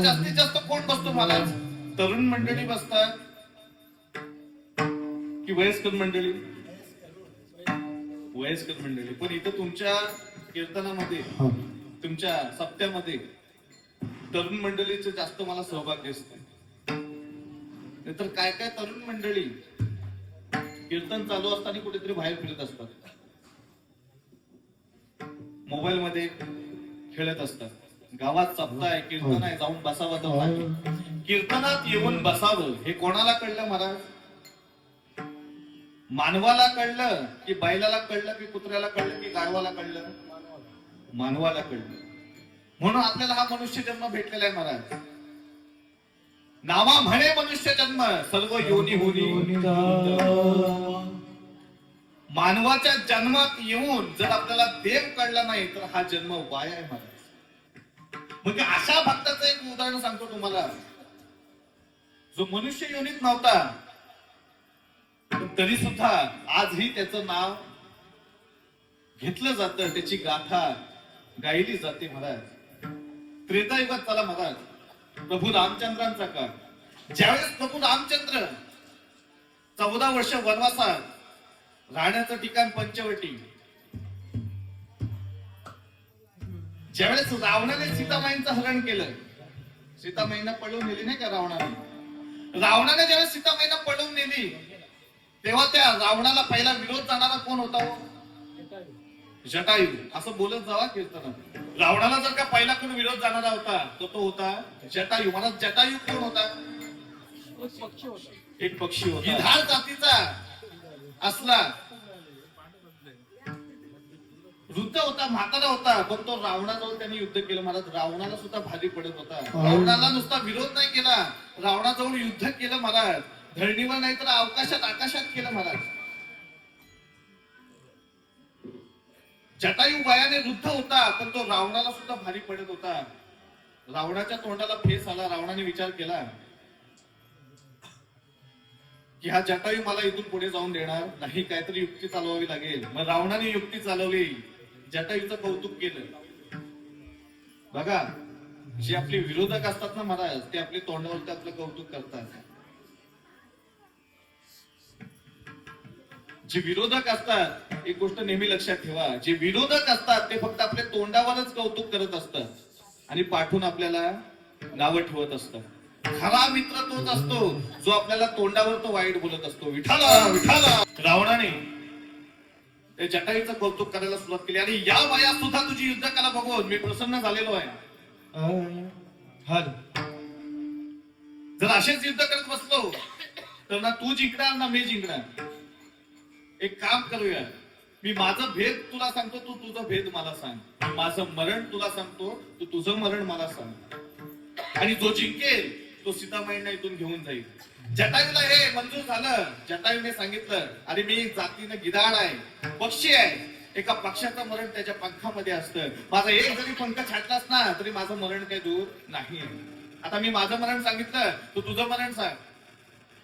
जास्तीत जास्त कोण बसतो महाराज तरुण मंडळी बसतात. की वयस्कर मंडळी? वयस्कर मंडळी. पण इथं तुमच्या कीर्तनामध्ये तुमच्या सप्त्यामध्ये तरुण मंडळीचं जास्त मला सहभाग दिसतंय. नाहीतर काय काय तरुण मंडळी कीर्तन चालू असताना कुठेतरी बाहेर फिरत असतात. मोबाईल मध्ये खेळत असतात. गावात सप्ताह आहे कीर्तन आहे जाऊन बसावं तर कीर्तनात येऊन बसावं हे कोणाला कळलं महाराज? मानवाला कळलं की बैलाला कळलं की कुत्र्याला कळलं की गारवाला कळलं? मानवाला कळलं. म्हणून आपल्याला हा मनुष्य जन्म भेटलेला आहे महाराज. नावा म्हणे मनुष्य जन्म सर्व योनी होनी. मानवाच्या जन्मात येऊन जर आपल्याला देव कळला नाही तर हा जन्म वाया आहे महाराज. मग अशा भक्ताचं एक उदाहरण सांगतो तुम्हाला. जो मनुष्य योनीत नव्हता तरी सुद्धा आजही त्याचं नाव घेतलं जातं त्याची गाथा गायली जाते महाराज. त्रेतायुगात चला महाराज. प्रभू रामचंद्रांचा काळ. ज्यावेळेस प्रभू रामचंद्र चौदा वर्ष वनवासात राहण्याचं ठिकाण पंचवटी ज्यावेळेस रावणाने सीतामाईंचं हरण केलं सीतामाईंना पळवून नेली नाही का रावणाने रावणाने ज्यावेळेस सीतामाईंना पळवून नेली तेव्हा त्या रावणाला पहिला विरोध जाणारा कोण होता हो? जटायू. असं बोलत जावा कीर्तनात. रावणाला जर का पहिला कोण विरोध जाणारा होता तर तो होता जटायू. मला जटायू कोण होता? एक पक्षी होता. गिधाड जातीचा असला वृद्ध होता म्हातारा होता पण तो रावणाजवळ त्यांनी युद्ध केलं. महाराज रावणाला सुद्धा भारी पडत होता. रावणाला नुसता विरोध नाही केला. रावणाजवळ युद्ध केलं महाराज. धरणीवर नाही तर अवकाशात आकाशात केलं महाराज. जटायू वयाने वृद्ध होता पण तो रावणाला सुद्धा भारी पडत होता. रावणाच्या तोंडाला फेस आला रावणाने विचार केला की हा जटायू मला इथून पुढे जाऊन देणार? नाही काहीतरी युक्ती चालवावी लागेल. मग रावणाने युक्ती चालवली. जटायूचं कौतुक केलं. बघा जे आपले विरोधक असतात ना महाराज ते आपले तोंडावरती आपलं कौतुक करतात. जे विरोधक असतात एक गोष्ट नेहमी लक्षात ठेवा. जे विरोधक असतात ते फक्त आपल्या तोंडावरच कौतुक करत असतात आणि पाठवून आपल्याला नावं ठेवत असतात. खरा मित्र तोच असतो जो आपल्याला तोंडावर तो वाईट बोलत असतो. विठाला विठाला. रावणाने जटाईचं कौतुक करायला सुरुवात केली. आणि या वयात सुद्धा तुझी युद्ध कला बघून मी प्रसन्न झालेलो आहे. जर असेच युद्ध करत बसलो तर ना तू जिंकणार ना मी जिंकणार. एक काम करूया. मी माझं भेद तुला सांगतो तू तुझं भेद मला सांग. माझं मरण तुला सांगतो तू तुझं मरण मला सांग. आणि जो जिंकेल तो सीतामाईंना इथून घेऊन जाईल. जटायूला हे मंजूर झालं. जटायूने सांगितलं अरे मी जातीनं गिधाड आहे पक्षी आहे. एका पक्षाचं मरण त्याच्या पंखामध्ये असतं. माझा एक जरी पंख छाटलास ना तरी माझं मरण काही दूर नाही आता मी माझं मरण सांगितलं तू तुझं मरण सांग.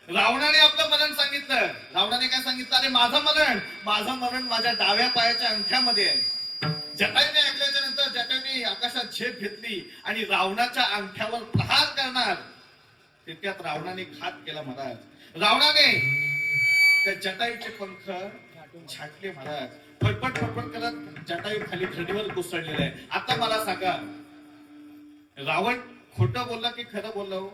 रावणाने आपलं मरण सांगितलं. रावणाने काय सांगितलं? अरे माझं मरण माझं मरण माझ्या डाव्या पायाच्या अंगठ्यामध्ये आहे. जटाईने ऐकल्याच्या नंतर जटाईने आकाशात झेप घेतली आणि रावणाच्या अंगठ्यावर प्रहार करणार. तितक्यात रावणाने घात केला महाराज. रावणाने त्या जटायूचे पंख छाटले महाराज. फटफट फटफट करत जटायू खाली थंडीवर कोसळलेला आहे. आता मला सांगा रावण खोटं बोलला की खरं बोलला हो?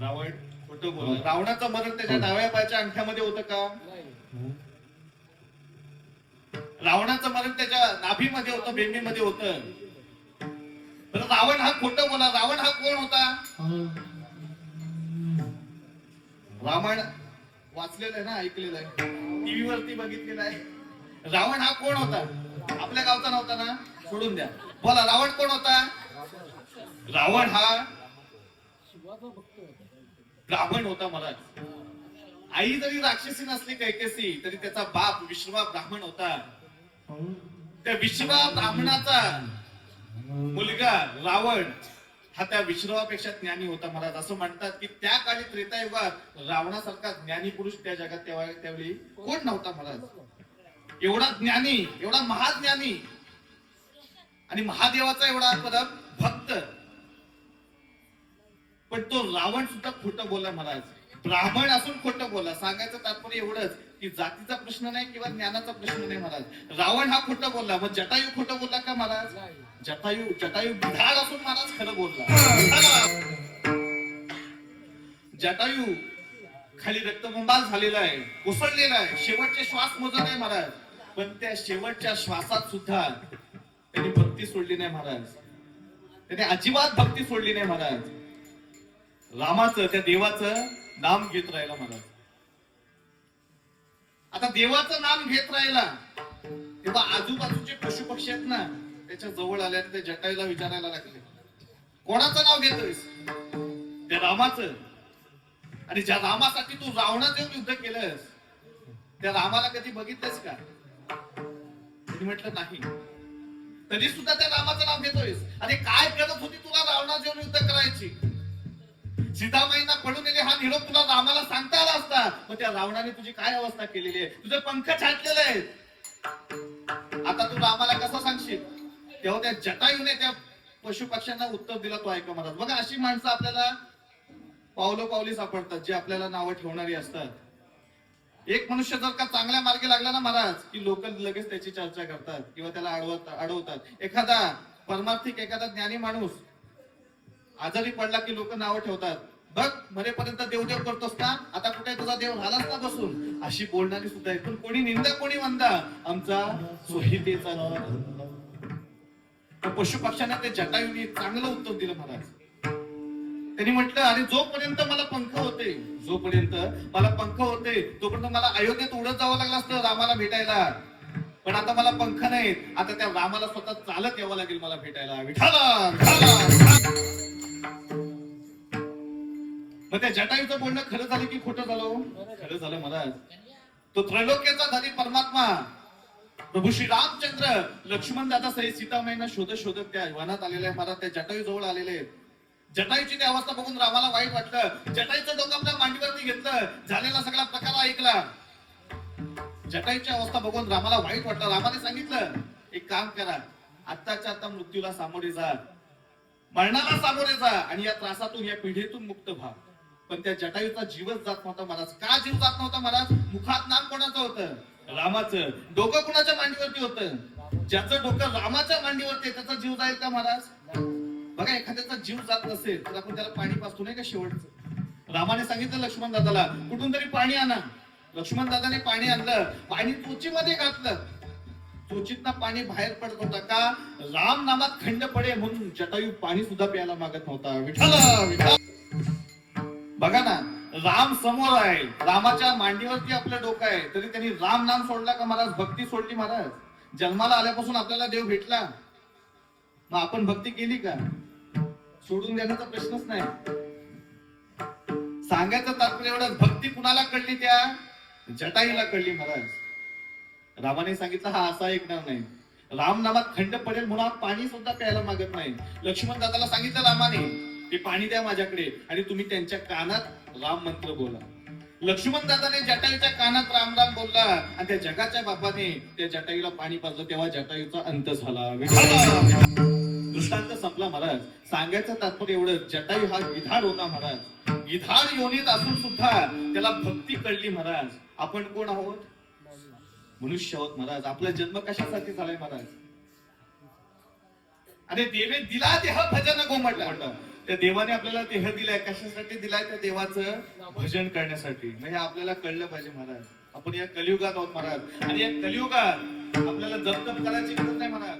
रावण खोटं बोलला. रावणाचं मरण त्याच्या डाव्या पायाच्या अंगठ्यामध्ये होतं का? रावणाचं मरण त्याच्या नाभीमध्ये होतं बेंबीमध्ये होतं. रावण हा खोटं बोला रावण हा कोण होता? रामायण वाचलेलं आहे ना ऐकलेलं आहे. टीव्ही वरती बघितलेलं आहे. रावण हा कोण होता? आपल्या गावचा नव्हता ना? सोडून द्या. बोला रावण कोण होता? रावण हा ब्राह्मण होता मला आई जरी राक्षसी नसली कैकेसी तरी त्याचा बाप विश्वा ब्राह्मण होता. त्या विश्वा ब्राह्मणाचा मुलगा रावण हा त्या विश्रवापेक्षा ज्ञानी होता महाराज. असं म्हणतात की त्या काळी त्रेतायुगात रावणासारखा ज्ञानी पुरुष त्या जगात तेव्हा त्यावेळी कोण नव्हता महाराज? एवढा ज्ञानी एवढा महाज्ञानी. आणि महादेवाचा एवढा परत भक्त. पण तो रावण सुद्धा खोटं बोलला महाराज. ब्राह्मण असून खोटं बोला. सांगायचं तात्पर्य एवढंच की जातीचा प्रश्न नाही किंवा ज्ञानाचा प्रश्न नाही महाराज. रावण हा खोटं बोलला. मग जटायू खोटं बोलला का महाराज? जटायू जटायू बिधाड असून महाराज खरं बोलला. जटायू खाली रक्तबंबाल झालेला आहे. कोसळलेला आहे. शेवटचे श्वास मोजत आहे महाराज. पण त्या शेवटच्या श्वासात सुद्धा त्यांनी भक्ती सोडली नाही महाराज. त्याने अजिबात भक्ती सोडली नाही महाराज. रामाचं त्या देवाचं नाम घेत राहिला महाराज आता देवाचं नाम घेत राहिला तेव्हा आजूबाजूचे पशु पक्षी आहेत ना त्याच्याजवळ आले ते जटाईला विचारायला लागले. कोणाचं नाव घेतोयस? त्या रामाचं. आणि ज्या रामासाठी तू रावणात येऊन युद्ध केलंस त्या रामाला कधी बघितलंस का? तुम्ही म्हटलं नाही. तरी सुद्धा त्या रामाचं नाव घेतोयस. आणि काय गरज होती तुला रावणात येऊन युद्ध करायची? सीतामाईंना पडून गेले हा निरोप तुला रामाला सांगता आला असता. मग त्या रावणाने तुझी काय अवस्था केलेली आहे? तुझे पंख छाटलेले आहेत. आता तू रामाला कसं सांगशील? तेव्हा त्या जटायूने त्या पशु पक्ष्यांना उत्तर दिलं तो ऐका महाराज बघा अशी माणसं आपल्याला पावलो पावली सापडतात जे आपल्याला नावं ठेवणारी असतात. एक मनुष्य जर का चांगल्या मार्गे लागला ना महाराज की लोक लगेच त्याची चर्चा करतात किंवा त्याला अडवत अडवतात. एखादा परमार्थिक एखादा ज्ञानी माणूस आजारी पडला की लोक नावं ठेवतात. बघ मरेपर्यंत देवदेव करतोस ना आता कुठे तुझा देव झालाच ना बसून? अशी बोलणारी सुद्धा आहे पण कोणी निंदा कोणी म्हणता आमचा सोहितेचा तर पशु पक्षांना ते जटायूनी चांगलं उत्तर दिलं महाराज. त्यांनी म्हटलं अरे जोपर्यंत मला पंख होते जोपर्यंत मला पंख होते तोपर्यंत मला अयोध्येत उडत जावं लागलं असतं रामाला भेटायला. पण आता मला पंख नाहीत. आता त्या रामाला स्वतः चालत यावं लागेल मला भेटायला. विठाला. मग त्या जटायूचं बोलणं खरं झालं की खोटं झालं हो? खरं झालं महाराज. तो त्रैलोक्याचा धनी परमात्मा प्रभू श्री रामचंद्र लक्ष्मण दादा सहित सीतामाईना शोधत शोधत त्या वनात आलेले आहे महाराज त्या जटायू जवळ आलेले आहेत. जटायूची ती अवस्था बघून रामाला वाईट वाटलं. जटायूचं डोकं आपल्या मांडीवरती घेतलं. झालेला सगळा प्रकार ऐकला. जटायूची अवस्था बघून रामाला वाईट वाटलं. रामाने सांगितलं एक काम करा. आत्ताच्या आता मृत्यूला सामोरे जा. मरणाला सामोरे जा आणि या त्रासातून या पिढीतून मुक्त व्हा. पण त्या जटायूचा जीवच जात नव्हता महाराज. का जीव जात नव्हता महाराज? मुखात नाम कोणाचं होतं? रामाचं. डोकं कुणाच्या मांडीवरती होतं? ज्याचं डोकं रामाच्या मांडीवरती आहे, त्याचा जीव जाईल का महाराज? बघा एखाद्याचा जीव जात नसेल तर आपण त्याला पाणी पाचतो नाही का शेवटचं? रामाने सांगितलं लक्ष्मण दादाला कुठून तरी पाणी आणा. लक्ष्मण दादाने पाणी आणलं पाणी चोचीमध्ये घातलं. चोचीतनं पाणी बाहेर पडत होता का? राम नामात खंड पडे म्हणून जटायू पाणी सुद्धा प्यायला मागत नव्हता. विठाला विठा बघा ना राम समोर आहे. रामाच्या मांडीवरती आपलं डोकं आहे. तरी त्यांनी राम नाम सोडला का महाराज भक्ती सोडली महाराज? जन्माला आल्यापासून आपल्याला देव भेटला. मग आपण भक्ती केली का? सोडून देण्याचा प्रश्नच नाही. सांगायचं तात्पर्य एवढं भक्ती कुणाला कळली त्या? जटाईला कळली महाराज. रामाने सांगितलं हा असा ऐकणार नाही. राम नामात खंड पडेल म्हणून पाणी सुद्धा प्यायला मागत नाही. लक्ष्मण दादाला सांगितलं रामाने ते पाणी द्या माझ्याकडे आणि तुम्ही त्यांच्या कानात राम मंत्र बोला. लक्ष्मण दादाने जटाईच्या कानात राम राम बोलला आणि त्या जगाच्या बापाने त्या जटाईला पाणी पाजलं तेव्हा जटाईचा अंत झाला. दृष्टांत संपला महाराज. सांगायचं तात्पर्य एवढं जटाई हा गिधाड होता महाराज. गिधाड योनीत असून सुद्धा त्याला भक्ती कळली महाराज. आपण कोण आहोत? मनुष्य आहोत महाराज. आपला जन्म कशासाठी झालाय महाराज? अरे देवे दिला देह भजन गोमट म्हटलं त्या देवाने आपल्याला देह दिलाय कशासाठी दिलाय? त्या देवाचं भजन करण्यासाठी. म्हणजे आपल्याला कळलं पाहिजे महाराज. आपण या कलियुगात आहोत महाराज. आणि या कलियुगात आपल्याला जप करायची गरज नाही महाराज.